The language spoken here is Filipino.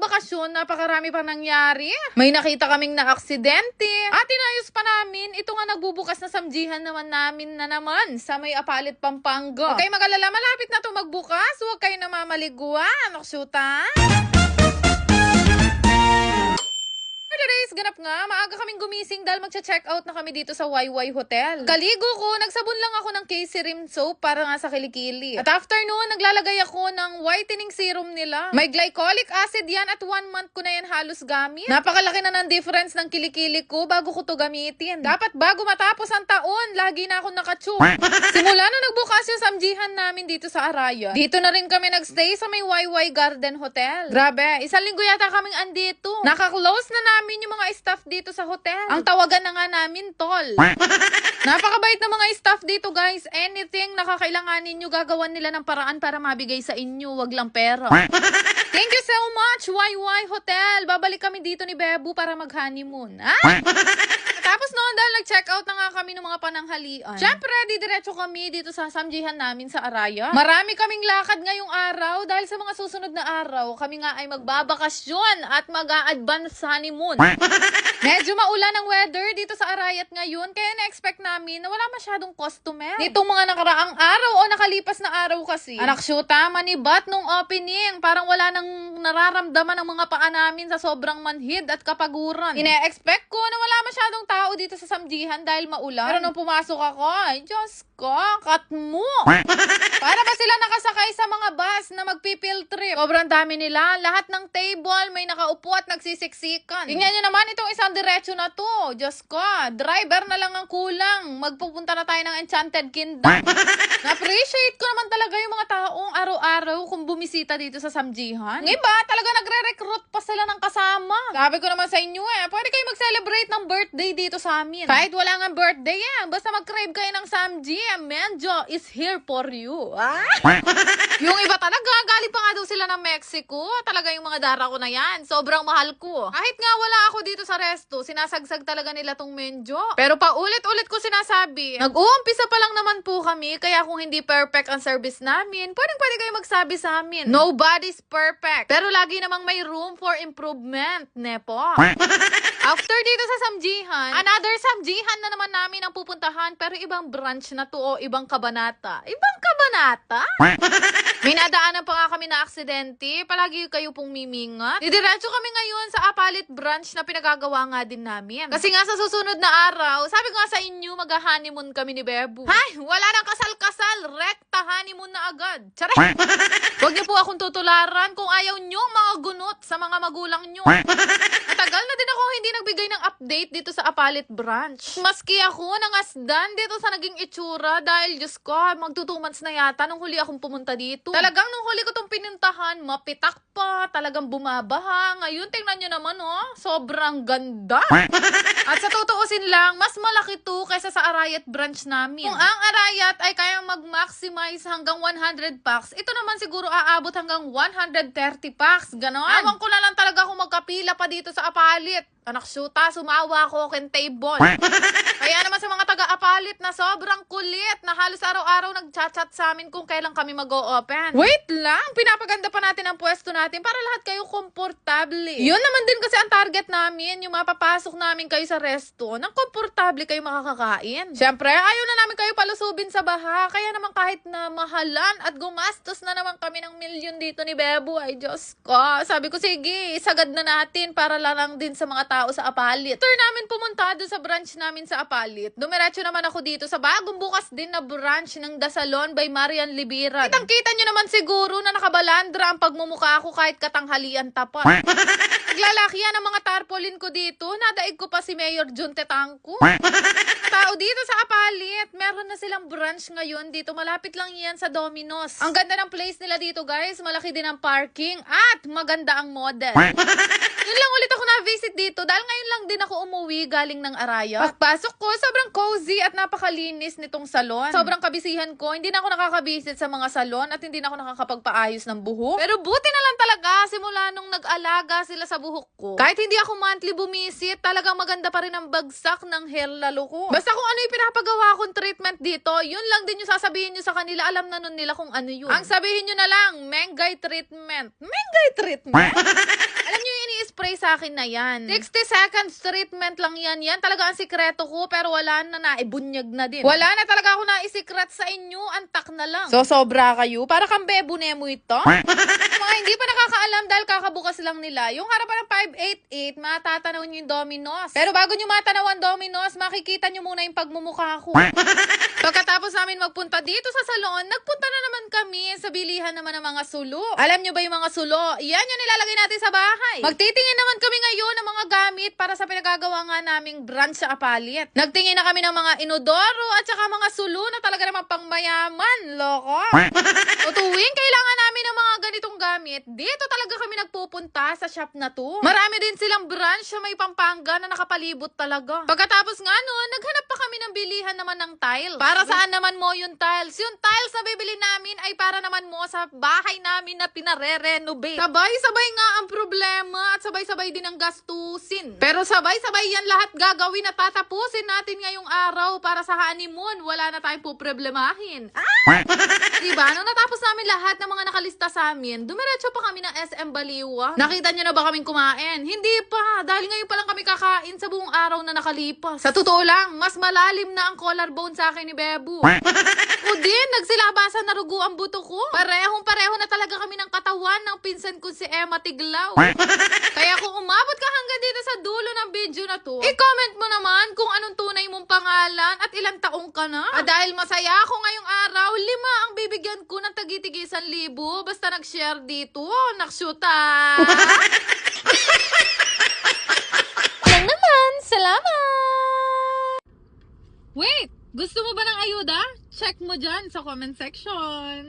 magbakasyon, napakarami pang nangyari. May nakita kaming na aksidente. At inayos pa namin, ito nga nagbubukas na samjihan naman namin na naman sa may apalit Pampanga. Okay, mag-alala, malapit na to magbukas. Huwag kayo namamaliguan. Naksyuta. Today's ganap nga, maaga kaming gumising dahil magcha-check out na kami dito sa YY Hotel. Kaligo ko, nagsabon lang ako ng KC Rim Soap para nga sa kilikili. At after noon, naglalagay ako ng whitening serum nila. May glycolic acid yan at one month ko na yan halos gamit. Napakalaki na ng difference ng kilikili ko bago ko to gamitin. Dapat bago matapos ang taon, lagi na ako nakachuk. Simula na nagbukas yung samjihan namin dito sa Araya. Dito na rin kami nagstay sa may YY Garden Hotel. Grabe, isang linggo yata kaming andito. Naka-close na namin yung mga staff dito sa hotel. Ang tawagan na nga namin, tol. Napakabait ng mga staff dito, guys. Anything na kakailanganin nyo, gagawan nila ng paraan para mabigay sa inyo. Wag lang pera. Thank you so much, YY Hotel. Babalik kami dito ni Bebu para mag-honeymoon. Ah? Tapos noon, dahil nag-check out na nga kami ng pananghalian. Siyempre, didiretso kami dito sa samjihan namin sa Araya. Marami kaming lakad ngayong araw dahil sa mga susunod na araw, kami nga ay magbabakasyon at mag-a-advance honeymoon. Medyo maulan ang weather dito sa Arayat ngayon, kaya na-expect namin na wala masyadong customer. Nitong mga nakaraang araw o nakalipas na araw kasi. Anak syuta, manibat nung opening. Parang wala nang nararamdaman ng mga paa namin sa sobrang manhid at kapaguran. Ine-expect ko na wala masyadong tao dito sa samjihan dahil maulan. Pero nung pumasok ako, ay Diyos ko, kat mo. Para ba sila nakasakay sa mga bus na magpipil trip? Sobrang dami nila. Lahat ng table may nakaupo at nagsisiksikan. Tingnan nyo naman itong isang diretso na to. Diyos ko, driver na lang ang kulang. Magpupunta na tayo ng Enchanted Kingdom. Na-appreciate ko naman talaga yung mga taong araw-araw kung bumisita dito sa Samjihan. Ng iba, talaga nagre-recruit pa sila ng kasama. Sabi ko naman sa inyo eh, pwede kayo mag-celebrate ng birthday dito sa amin. Kahit wala nga birthday eh, basta mag-crave kayo ng Samji, Menjo is here for you. Ah? yung iba talaga, galing pa nga daw sila ng Mexico. Talaga yung mga dara ko na yan. Sobrang mahal ko. Kahit nga wala ako dito sa resto, sinasagsag talaga nila tong menjo. Pero pa ulit-ulit ko sinasabi, nag-uumpisa pa lang naman po kami, kaya kung hindi perfect ang service namin, pwedeng pwede kayo magsabi sa amin. Nobody's perfect. Pero lagi namang may room for improvement, nepo. After dito sa Samjihan, another Samjihan na naman namin ang pupuntahan pero ibang branch na to o ibang kabanata. Ibang kabanata? May nadaanan pa nga kami na aksidente. Palagi kayo pong mimingat. Didiretso kami ngayon sa Apalit branch na pinagagawa nga din namin. Kasi nga sa susunod na araw, sabi ko nga sa inyo, mag-honeymoon kami ni Bebu. Hay, wala nang kasal-kasal. Rekta honeymoon na agad. Tsare! Huwag niyo po akong tutularan kung ayaw niyo mga gunot sa mga magulang niyo. Matagal na din ako hindi nagbigay ng update dito sa Apalit branch. Maski ako nangasdan dito sa naging itsura dahil Diyos ko, magto two months na yata nung huli akong pumunta dito. Talagang nung huli ko tong pinuntahan, mapitak pa, talagang bumabaha. Ngayon, tingnan nyo naman oh, sobrang ganda. At sa tutuusin lang, mas malaki to kaysa sa Arayat branch namin. Kung ang Arayat ay kayang mag-maximize hanggang 100 packs, ito naman siguro aabot hanggang 130 packs. Ganon. Awan ko na lang talaga kung magkapila pa dito sa Apalit. Anak syuta, sumawa ako ken table. Kaya naman sa mga taga-apalit na sobrang kulit na halos araw-araw nag-chat-chat sa amin kung kailan kami mag-o-open. Wait lang, pinapaganda pa natin ang pwesto natin para lahat kayo komportable. Yun naman din kasi ang target namin, yung mapapasok namin kayo sa resto, nang komportable kayo makakakain. Siyempre, ayaw na namin kayo palusubin sa baha, kaya naman kahit na mahalan at gumastos na naman kami ng milyon dito ni Bebo, ay Diyos ko. Sabi ko, sige, isagad na natin para lang din sa mga tao sa Apalit. After namin pumunta doon sa branch namin sa Apalit, dumiretso naman ako dito sa bagong bukas din na branch ng Dasalon by Marian Libiran. Kitang-kita nyo naman siguro na nakabalandra ang pagmumukha ko kahit katanghalian tapat. Naglalaki yan ang mga tarpaulin ko dito. Nadaig ko pa si Mayor Jun Tetangco. Tao dito sa Apalit. Meron na silang branch ngayon dito. Malapit lang yan sa Domino's. Ang ganda ng place nila dito guys. Malaki din ang parking at maganda ang model. Yun lang ulit ako na-visit dito dahil ngayon lang din ako umuwi galing ng Araya. Pagpasok ko, sobrang cozy at napakalinis nitong salon. Sobrang kabisihan ko. Hindi na ako nakakabisit sa mga salon at hindi na ako nakakapagpaayos ng buhok. Pero buti na lang talaga simula nung nag-alaga sila sa buhok ko. Kahit hindi ako monthly bumisit, talagang maganda pa rin ang bagsak ng hair lalo ko. Basta kung ano yung pinapagawa kong treatment dito, yun lang din yung sasabihin nyo sa kanila. Alam na nun nila kung ano yun. Ang sabihin nyo na lang, Mengay treatment. Mengay treatment? Alam sa akin na yan. 60 seconds treatment lang yan. Yan talaga ang sikreto ko pero wala na naibunyag na din. Wala na talaga ako naisikret sa inyo. Antak na lang. So sobra kayo? Para kang bebo nemo ito? mga hindi pa nakakaalam dahil kakabukas lang nila. Yung harapan ng 588, matatanaw nyo yung Domino's. Pero bago nyo matanaw ang Domino's, makikita nyo muna yung pagmumukha ko. Pagkatapos namin magpunta dito sa salon, nagpunta na naman sa bilihan naman ng mga sulo. Alam nyo ba yung mga sulo? Yan yung nilalagay natin sa bahay. Magtitingin naman kami ngayon ng mga gamit para sa pinagagawa nga naming brand sa Apalit. Nagtingin na kami ng mga inodoro at saka mga sulo na talaga naman pang mayaman. Loko. o tuwing kailangan namin ng mga ganitong gamit, dito talaga kami nagpupunta sa shop na to. Marami din silang branch sa may Pampanga na nakapalibot talaga. Pagkatapos nga nun, naghanap pa kami ng bilihan naman ng tile. Para saan naman mo yung tiles? Yung tiles na bibili namin ay para naman mo sa bahay namin na pinare-renovate. Sabay-sabay nga ang problema at sabay-sabay din ang gastusin. Pero sabay-sabay yan lahat gagawin at tatapusin natin ngayong araw para sa honeymoon. Wala na tayong poproblemahin. Ah! diba? Nung natapos namin lahat ng mga nakalista sa amin, dumiretso pa kami ng SM Baliwa. Nakita nyo na ba kaming kumain? Hindi pa. Dahil ngayon pa lang kami kakain sa buong araw na nakalipas. Sa totoo lang, mas malalim na ang collarbone sa akin ni Bebu. o din, nagsilabasan na rugo ang buto ko. Parehong pareho na talaga kami ng katawan ng pinsan ko si Emma Tiglaw. Kaya kung umabot ka hanggang dito sa dulo ng video na to, i-comment mo naman kung anong tunay mong pangalan at ilang taong ka na. Ah, dahil masaya ako ngayong araw, lima ang bibigyan ko ng tagitigisan libo basta nag-share dito. Nakshuta! Yan naman, salamat! Wait! Gusto mo ba ng ayuda? Check mo dyan sa comment section.